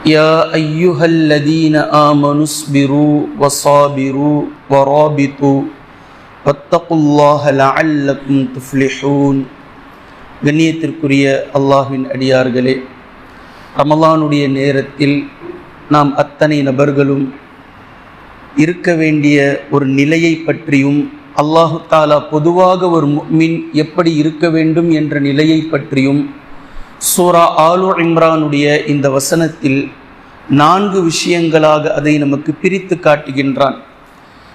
يا أيها الذين آمنوا اصبروا وصابروا ورابطوا واتقوا الله لعلكم تفلحون கண்ணியத்திற்குரிய அல்லாஹ்வின் அடியார்களே ரமலானுடைய நேரத்தில் நாம் அத்தனை நபர்களும் இருக்க வேண்டிய ஒரு நிலையை பற்றியும் அல்லாஹு தாலா பொதுவாக ஒரு முஃமின் எப்படி இருக்க வேண்டும் என்ற நிலையை பற்றியும் சூரா ஆலு இம்ரானுடைய இந்த வசனத்தில் நான்கு விஷயங்களாக அதை நமக்கு பிரித்து காட்டுகின்றான்.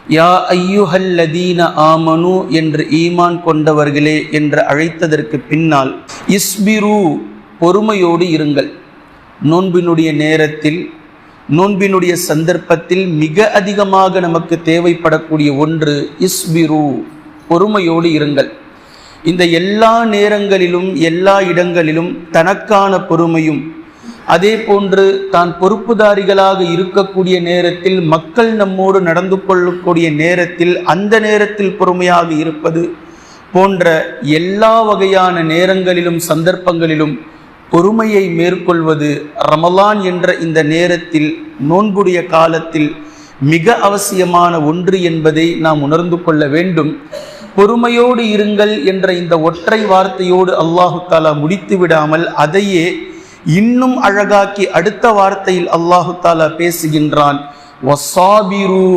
யா ஐயுஹல்லதீன ஆமனு என்று ஈமான் கொண்டவர்களே என்று அழைத்ததற்கு பின்னால் இஸ்பிரு பொறுமையோடு இருங்கள். நோன்பினுடைய நேரத்தில் நோன்பினுடைய சந்தர்ப்பத்தில் மிக அதிகமாக நமக்கு தேவைப்படக்கூடிய ஒன்று இஸ்பிரு பொறுமையோடு இருங்கள். இந்த எல்லா நேரங்களிலும் எல்லா இடங்களிலும் தனக்கான பொறுமையும் அதே போன்று தான் பொறுப்புதாரிகளாக இருக்கக்கூடிய நேரத்தில் மக்கள் நம்மோடு நடந்து கொள்ளக்கூடிய நேரத்தில் அந்த நேரத்தில் பொறுமையாக இருப்பது போன்ற எல்லா வகையான நேரங்களிலும் சந்தர்ப்பங்களிலும் பொறுமையை மேற்கொள்வது ரமலான் என்ற இந்த நேரத்தில் நோன்புடைய காலத்தில் மிக அவசியமான ஒன்று என்பதை நாம் உணர்ந்து கொள்ள வேண்டும். பொறுமையோடு இருங்கள் என்ற இந்த ஒற்றை வார்த்தையோடு அல்லாஹு தாலா முடித்து விடாமல் அதையே இன்னும் அழகாக்கி அடுத்த வார்த்தையில் அல்லாஹு தாலா பேசுகின்றான். வசாபிரு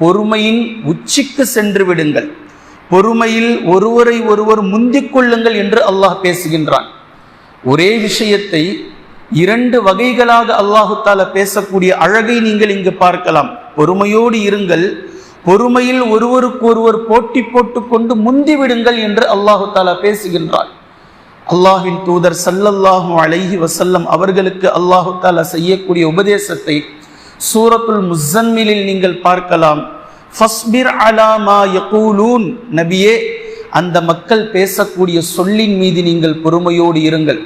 பொறுமையின் உச்சிக்கு சென்று விடுங்கள். பொறுமையில் ஒருவரை ஒருவர் முந்திக் கொள்ளுங்கள் என்று அல்லாஹ் பேசுகின்றான். ஒரே விஷயத்தை இரண்டு வகைகளாக அல்லாஹு தாலா பேசக்கூடிய அழகை நீங்கள் இங்கு பார்க்கலாம். பொறுமையோடு இருங்கள் பொறுமையில் ஒருவருக்கு ஒருவர் போட்டி போட்டுக்கொண்டு முந்தி விடுங்கள் என்று அல்லாஹு தாலா பேசுகின்றார் அல்லாஹின் தூதர் சல்லல்லாஹு அலைஹி வசல்லம் அவர்களுக்கு அல்லாஹு தாலா செய்யக்கூடிய உபதேசத்தை சூரத்துல் முசன்மிலில் நீங்கள் பார்க்கலாம். ஃபஸ்பிர் அலாமா யகூலூன். நபியே அந்த மக்கள் பேசக்கூடிய சொல்லின் மீது நீங்கள் பொறுமையோடு இருங்கள்.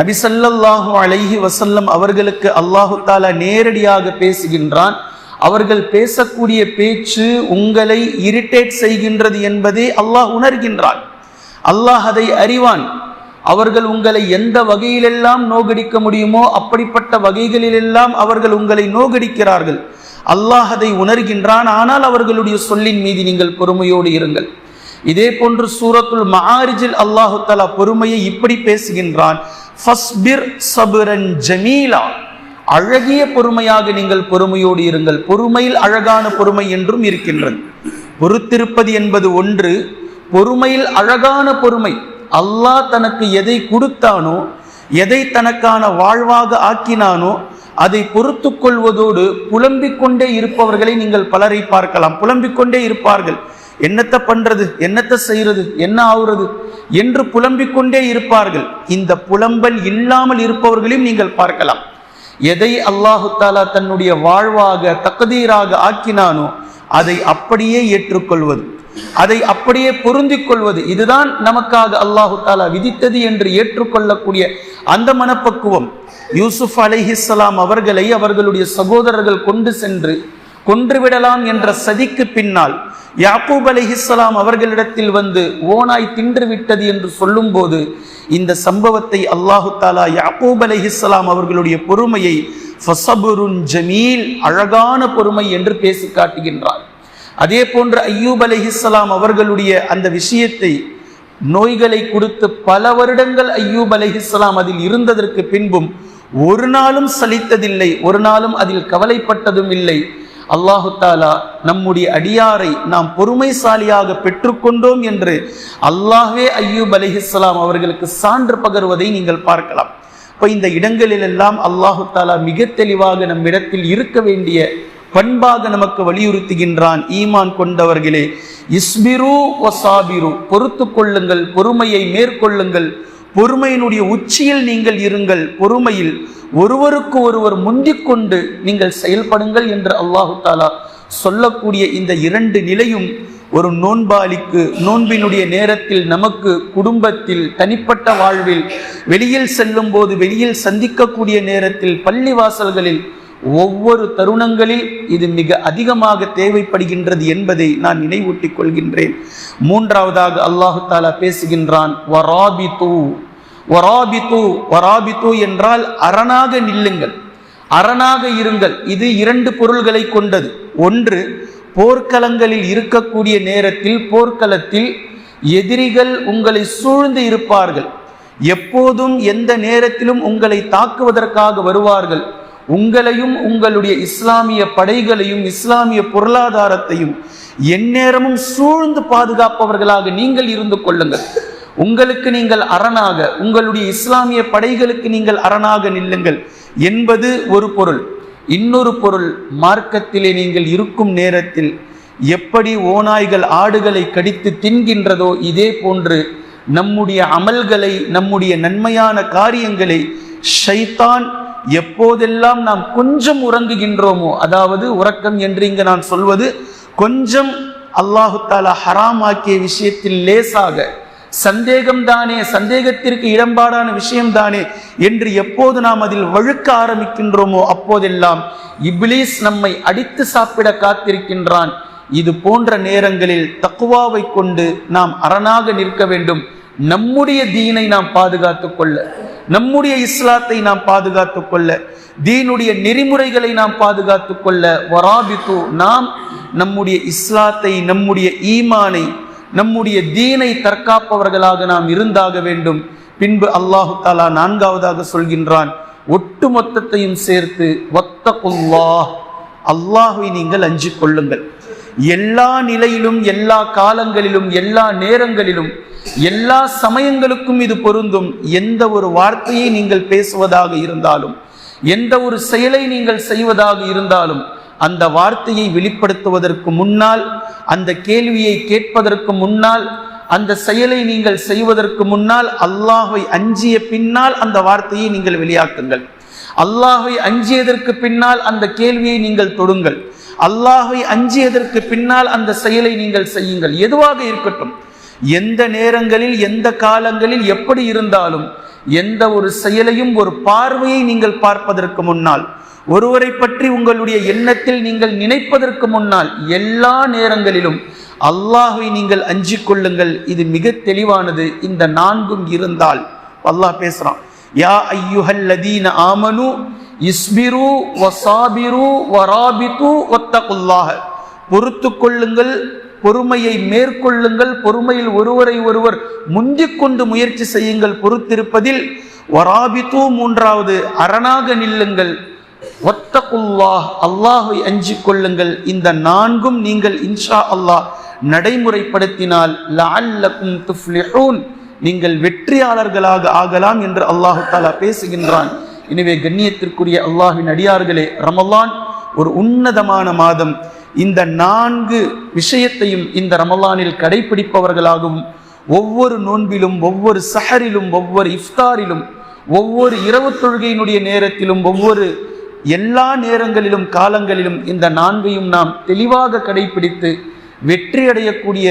நபி சல்லல்லாஹு அலைஹி வசல்லம் அவர்களுக்கு அல்லாஹு தாலா நேரடியாக பேசுகின்றான். அவர்கள் பேசக்கூடிய பேச்சு உங்களை இரிட்டேட் செய்கின்றது என்பதை அல்லாஹ் உணர்கின்றான். அல்லாஹ் அதை அறிவான். அவர்கள் உங்களை எந்த வகையிலெல்லாம் நோகடிக்க முடியுமோ அப்படிப்பட்ட வகைகளிலெல்லாம் அவர்கள் உங்களை நோகடிக்கிறார்கள். அல்லாஹ் அதை உணர்கின்றான். ஆனால் அவர்களுடைய சொல்லின் மீது நீங்கள் பொறுமையோடு இருங்கள். இதே போன்று சூரத்துல் மஹாரிஜில் அல்லாஹு தலா பொறுமையை இப்படி பேசுகின்றான். ஃபஸ்பிர் சபுரன் ஜமீலா. அழகிய பொறுமையாக நீங்கள் பொறுமையோடு இருங்கள். பொறுமையில் அழகான பொறுமை என்றும் இருக்கின்றது. பொறுத்திருப்பது என்பது ஒன்று பொறுமையில் அழகான பொறுமை. அல்லாஹ் தனக்கு எதை கொடுத்தானோ எதை தனக்கான வாழ்வாக ஆக்கினானோ அதை பொறுத்து கொள்வதோடு புலம்பிக் கொண்டே இருப்பவர்களை நீங்கள் பலரை பார்க்கலாம். புலம்பிக் கொண்டே இருப்பார்கள். என்னத்தை பண்றது? என்னத்தை செய்யறது என்ன ஆகுறது என்று புலம்பிக் கொண்டே இருப்பார்கள். இந்த புலம்பல் இல்லாமல் இருப்பவர்களையும் நீங்கள் பார்க்கலாம். எதை அல்லாஹு தாலா தன்னுடைய வாழ்வாக தக்கதீராக ஆக்கினானோ அதை அப்படியே ஏற்றுக்கொள்வது. அதை அப்படியே பொருந்திக் கொள்வது இதுதான் நமக்காக அல்லாஹு தாலா விதித்தது என்று ஏற்றுக்கொள்ளக்கூடிய அந்த மனப்பக்குவம். யூசுப் அலைஹிஸ்ஸலாம் அவர்களை அவர்களுடைய சகோதரர்கள் கொண்டு சென்று கொன்றுவிடலாம் என்ற சதிக்கு பின்னால் யாக்கூப் அலைஹிஸ்ஸலாம் அவர்களிடத்தில் வந்து ஓனாய் தின்று விட்டது என்று சொல்லும்போது இந்த சம்பவத்தை அல்லாஹு தாலா யாக்கூப் அலைஹிஸ்ஸலாம் அவர்களுடைய பொறுமையை ஃபசபுருன் ஜமீல் அழகான பொறுமை என்று பேசி காட்டுகின்றார். அதே போன்று ஐயூப் அலைஹிஸ்ஸலாம் அவர்களுடைய அந்த விஷயத்தை நோய்களை கொடுத்து பல வருடங்கள் ஐயூப் அலைஹிஸ்ஸலாம் அதில் இருந்ததற்கு பின்பும் ஒரு நாளும் சலித்ததில்லை ஒரு நாளும் அதில் கவலைப்பட்டதும் இல்லை. அல்லாஹு தாலா நம்முடைய அடியாரை நாம் பொறுமைசாலியாக பெற்றுக்கொண்டோம் என்று அல்லாஹே ஐயூப் அலிஹிஸ்லாம் அவர்களுக்கு சான்று பகர்வதை நீங்கள் பார்க்கலாம். இப்போ இந்த இடங்களிலெல்லாம் அல்லாஹு தாலா மிக தெளிவாக நம்மிடத்தில் இருக்க வேண்டிய பண்பாக நமக்கு வலியுறுத்துகின்றான் ஈமான் கொண்டவர்களே. இஸ்பிரு ஒசாபிரு பொறுத்து கொள்ளுங்கள் பொறுமையை மேற்கொள்ளுங்கள். பொறுமையினுடைய உச்சியில் நீங்கள் இருங்கள் பொறுமையில் ஒருவருக்கு ஒருவர் முந்திக் கொண்டு நீங்கள் செயல்படுங்கள் என்று அல்லாஹு தாலா சொல்லக்கூடிய இந்த இரண்டு நிலையும் ஒரு நோன்பாளிக்கு நோன்பினுடைய நேரத்தில் நமக்கு குடும்பத்தில் தனிப்பட்ட வாழ்வில் வெளியில் செல்லும் போது வெளியில் சந்திக்கக்கூடிய நேரத்தில் பள்ளி வாசல்களில் ஒவ்வொரு தருணங்களில் இது மிக அதிகமாக தேவைப்படுகின்றது என்பதை நான் நினைவூட்டிக் கொள்கின்றேன். மூன்றாவதாக அல்லாஹு தாலா பேசுகின்றான் வராபித்து. வராபித்து. வராபித்து என்றால் அரணாக நில்லுங்கள். அரணாக இருங்கள். இது இரண்டு பொருள்களை கொண்டது. ஒன்று போர்க்களங்களில் இருக்கக்கூடிய நேரத்தில் போர்க்களத்தில் எதிரிகள் உங்களை சூழ்ந்து இருப்பார்கள். எப்போதும் எந்த நேரத்திலும் உங்களை தாக்குவதற்காக வருவார்கள். உங்களையும் உங்களுடைய இஸ்லாமிய படைகளையும் இஸ்லாமிய பொருளாதாரத்தையும் எந்நேரமும் சூழ்ந்து பாதுகாப்பவர்களாக நீங்கள் இருந்து கொள்ளுங்கள். உங்களுக்கு நீங்கள் அரணாக உங்களுடைய இஸ்லாமிய படைகளுக்கு நீங்கள் அரணாக நில்லுங்கள் என்பது ஒரு பொருள். இன்னொரு பொருள் மார்க்கத்திலே நீங்கள் இருக்கும் நேரத்தில் எப்படி ஓநாய்கள் ஆடுகளை கடித்து தின்கின்றதோ இதே போன்று நம்முடைய அமல்களை நம்முடைய நன்மையான காரியங்களை ஷைத்தான் எப்போதெல்லாம் நாம் கொஞ்சம் உறங்குகின்றோமோ அதாவது உறக்கம் என்று இங்கு நான் சொல்வது கொஞ்சம் அல்லாஹு தாலா ஹராமாக்கிய விஷயத்தில் லேசாக சந்தேகம் தானே சந்தேகத்திற்கு இடம்பாடான விஷயம் தானே என்று எப்போது நாம் அதில் வழுக்க ஆரம்பிக்கின்றோமோ அப்போதெல்லாம் இப்லீஸ் நம்மை அடித்து சாப்பிட காத்திருக்கின்றான். இது போன்ற நேரங்களில் தக்குவாவை கொண்டு நாம் அரணாக நிற்க வேண்டும். நம்முடைய தீனை நாம் பாதுகாத்துக் கொள்ள. நம்முடைய இஸ்லாத்தை நாம் பாதுகாத்துக் கொள்ள தீனுடைய நெறிமுறைகளை நாம் பாதுகாத்துக் கொள்ள வராபித்து நாம் நம்முடைய இஸ்லாத்தை நம்முடைய ஈமானை நம்முடைய தீனை தற்காப்பவர்களாக நாம் இருந்தாக வேண்டும். பின்பு அல்லாஹு தாலா நான்காவதாக சொல்கின்றான் ஒட்டு மொத்தத்தையும் சேர்த்து வத்தகுல்லாஹ். அல்லாஹை நீங்கள் அஞ்சு கொள்ளுங்கள். எல்லா நிலையிலும் எல்லா காலங்களிலும் எல்லா நேரங்களிலும் எல்லா சமயங்களுக்கும் இது பொருந்தும். எந்த ஒரு வார்த்தையை நீங்கள் பேசுவதாக இருந்தாலும் எந்த ஒரு செயலை நீங்கள் செய்வதாக இருந்தாலும் அந்த வார்த்தையை வெளிப்படுத்துவதற்கு முன்னால் அந்த கேள்வியை கேட்பதற்கு முன்னால் அந்த செயலை நீங்கள் செய்வதற்கு முன்னால் அல்லாஹை அஞ்சிய பின்னால் அந்த வார்த்தையை நீங்கள் வெளியாக்குங்கள். அல்லாஹை அஞ்சியதற்கு பின்னால் அந்த கேள்வியை நீங்கள் தொடுங்கள். அல்லாஹை அஞ்சியதற்கு பின்னால் அந்த செயலை நீங்கள் செய்யுங்கள். எதுவாக இருக்கட்டும். எந்த நேரங்களில் எந்த காலங்களில் எப்படி இருந்தாலும் எந்த ஒரு செயலையும் ஒரு பார்வையை நீங்கள் பார்ப்பதற்கு முன்னால் ஒருவரை பற்றி உங்களுடைய எண்ணத்தில் நீங்கள் நினைப்பதற்கு முன்னால் எல்லா நேரங்களிலும் அல்லாஹை நீங்கள் அஞ்சிக் கொள்ளுங்கள். இது மிக தெளிவானது. இந்த நான்கும் இருந்தால் அல்லாஹ் பேசுறான். யா ஐயுஹல்லதீன ஆமனு இஸ்பிரு வசாபிரு வராபித்து ஒத்தகுல்லாஹ பொறுத்து கொள்ளுங்கள் பொறுமையை மேற்கொள்ளுங்கள் பொறுமையில் ஒருவரை ஒருவர் முந்திக் கொண்டு முயற்சி செய்யுங்கள் பொறுத்திருப்பதில் வராபித்து மூன்றாவது அரணாக நில்லுங்கள் ஒத்தகுல்லாஹ் அல்லாஹை அஞ்சு கொள்ளுங்கள் இந்த நான்கும் நீங்கள் இன்ஷா அல்லாஹ் நடைமுறைப்படுத்தினால் லஅல்லக்கும் துஃப்லிஹூன் நீங்கள் வெற்றியாளர்களாக ஆகலாம் என்று அல்லாஹு தாலா பேசுகின்றான். எனவே கண்ணியத்திற்குரிய அல்லாஹின் அடியார்களே ரமலான் ஒரு உன்னதமான மாதம். இந்த நான்கு விஷயத்தையும் இந்த ரமலானில் கடைபிடிப்பவர்களாகவும் ஒவ்வொரு நோன்பிலும் ஒவ்வொரு சஹரிலும் ஒவ்வொரு இஃப்தாரிலும் ஒவ்வொரு இரவு தொழுகையினுடைய நேரத்திலும் ஒவ்வொரு எல்லா நேரங்களிலும் காலங்களிலும் இந்த நான்கையும் நாம் தெளிவாக கடைபிடித்து வெற்றி அடையக்கூடிய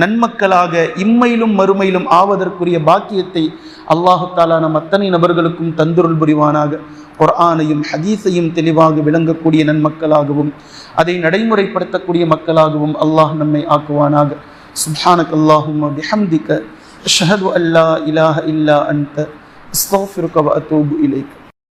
நன்மக்களாக இம்மையிலும் மறுமையிலும் ஆவதற்குரிய பாக்கியத்தை அல்லாஹாலா நம் அத்தனை நபர்களுக்கும் தந்துருள் புரிவானாக. குர்ஆனையும் ஹதீஸையும் தெளிவாக விளங்கக்கூடிய நன்மக்களாகவும் அதை நடைமுறைப்படுத்தக்கூடிய மக்களாகவும் அல்லாஹ் நம்மை ஆக்குவானாக. சுப்ஹானக் அல்லாஹும் பிஹம்திக ஷஹது அல்லா இலாஹ இல்லா அன்த அஸ்தக்ஃபிருக அத்தூபு இலைக்.